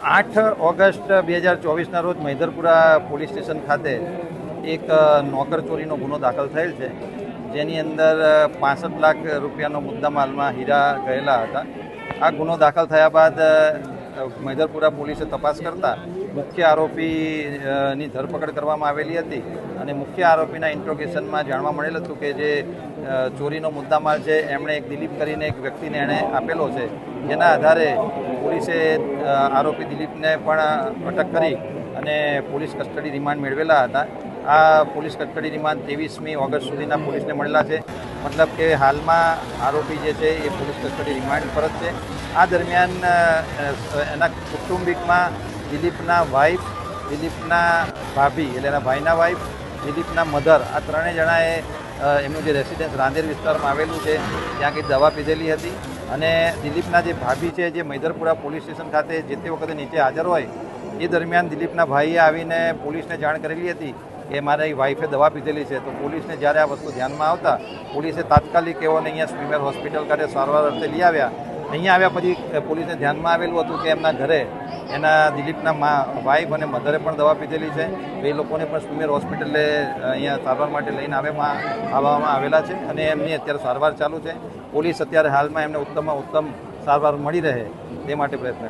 આઠ ઓગસ્ટ બે હજાર ચોવીસના રોજ મૈદરપુરા પોલીસ સ્ટેશન ખાતે એક નોકરચોરીનો નોકર ચોરીનો ગુનો દાખલ થયેલ છે. જેની અંદર પાસઠ લાખ રૂપિયાનો મુદ્દામાલમાં હીરા ગયેલા હતા. આ ગુનો દાખલ થયા બાદ મૈદરપુરા પોલીસે તપાસ કરતા મુખ્ય આરોપીની ધરપકડ કરવામાં આવેલી હતી અને મુખ્ય આરોપીના ઇન્ટ્રોગેશનમાં જાણવા મળેલ હતું કે જે ચોરીનો મુદ્દામાલ છે, એમણે એક દિલીપ કરીને એક વ્યક્તિને એણે આપેલો છે, જેના આધારે પોલીસે આરોપી દિલીપને પણ અટક કરી અને પોલીસ કસ્ટડી રિમાન્ડ મેળવેલા હતા. આ પોલીસ કસ્ટડી રિમાન્ડ ત્રેવીસમી ઓગસ્ટ સુધીના પોલીસને મળેલા છે. મતલબ કે હાલમાં આરોપી જે છે, એ પોલીસ કસ્ટડી રિમાન્ડ પર જ છે. આ દરમિયાન એના કુટુંબિકમાં દિલીપના વાઇફ દિલીપના ભાભી, એટલે એના ભાઈના વાઇફ દિલીપના મધર આ ત્રણેય જણાએ એમનું જે રેસિડેન્સ રાંદેર વિસ્તારમાં આવેલું છે, ત્યાં કંઈક દવા પીધેલી હતી. અને દિલીપના જે ભાભી છે, જે મૈદરપુરા પોલીસ સ્ટેશન ખાતે જે તે વખતે નીચે હાજર હોય, એ દરમિયાન દિલીપના ભાઈએ આવીને પોલીસને જાણ કરેલી હતી કે મારી વાઈફે દવા પીધેલી છે. તો પોલીસને જ્યારે આ વસ્તુ ધ્યાનમાં આવતા, પોલીસે તાત્કાલિક એઓને અહીંયા સ્વીમેર હોસ્પિટલ ખાતે સારવાર અર્થે લઈ આવ્યા. અહીંયા આવ્યા પછી પોલીસને ધ્યાનમાં આવેલું હતું કે એમના ઘરે એના દિલીપના મા વાઈફ અને મધરે પણ દવા પીધેલી છે. એ લોકોને પણ સુમેર હોસ્પિટલે અહીંયા સારવાર માટે લઈને આવેમાં આવવામાં આવેલા છે અને એમની અત્યારે સારવાર ચાલુ છે. પોલીસ અત્યારે હાલમાં એમને ઉત્તમમાં ઉત્તમ સારવાર મળી રહે તે માટે પ્રયત્ન